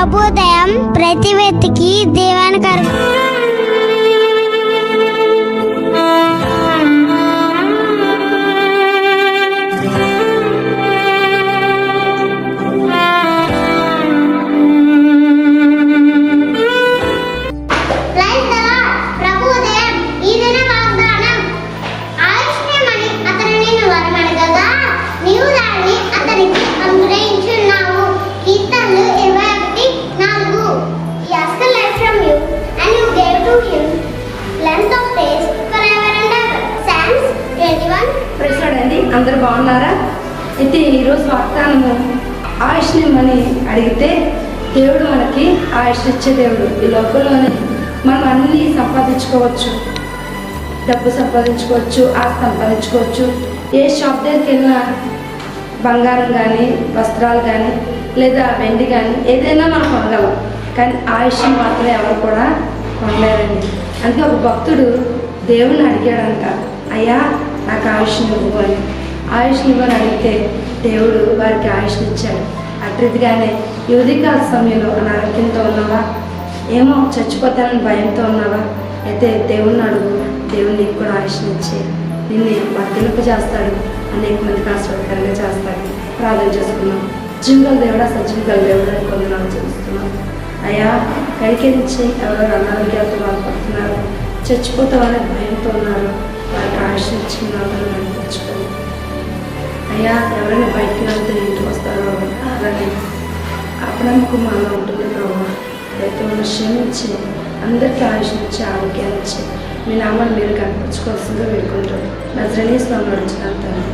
ప్రభుదయం ప్రతి వ్యక్తికి దీవెనకరం. బాగున్నారా? అయితే ఈరోజు వాగ్దానము ఆయుష్ నిమ్మని అడిగితే దేవుడు మనకి ఆయుష్ ఇచ్చే దేవుడు. ఈ లోకంలోనే మనం అన్నీ సంపాదించుకోవచ్చు. డబ్బు సంపాదించుకోవచ్చు ఆస్తి సంపాదించుకోవచ్చు. ఏ షాప్ దగ్గరికి వెళ్ళినా బంగారం కానీ వస్త్రాలు కానీ లేదా వెండి కానీ ఏదైనా మనం కొనగలం. కానీ ఆయుష్ మాత్రం ఎవరు కూడా కొనలేరండి. అందుకే ఒక భక్తుడు దేవుణ్ణి అడిగాడంట అయ్యా నాకు ఆయుష్ ఇవ్వు అని. ఆయుష్ ఇవ్వని అడిగితే దేవుడు వారికి ఆయుష్నిచ్చాడు. ఇచ్చాడు అట్టిదిగానే యువతికాల సమయంలో అనారోగ్యంతో ఉన్నావా? ఏమో చచ్చిపోతానని భయంతో ఉన్నావా? అయితే దేవుణ్ణి అడుగు. దేవుడు నీకు కూడా ఆయుష్నిచ్చి నిన్ను వర్తింపు చేస్తాడు. అనేక మందికి ఆశ్చర్యకరంగా చేస్తాడు. ప్రార్థన చేసుకున్నాం జింగల దేవుడా సజ్జింగల దేవుడు అని కొందరు చూస్తున్నాం అయ్యా కడికించి ఎవరు అనారోగ్యాలతో బాధపడుతున్నారు. చచ్చిపోతామనే భయంతో ఉన్నారు. వారికి ఆశించిన ఇచ్చి నడిపించుకోండి అయ్యా ఎవరైనా బయటికి వెళ్తే ఇంటికి వస్తారో అలాగే అప్పుడనుకు మాలో ఉంటుంది ప్రభావ అయితే మనం క్షమించి అందరికీ ఆయుష్ ఇచ్చి ఆరోగ్యాన్ని ఇచ్చి మీ నామాన్ని మీరు కనిపించుకోవాల్సిందిగా వేడుకుంటారు నా నన్ను నడిచిన తండ్రి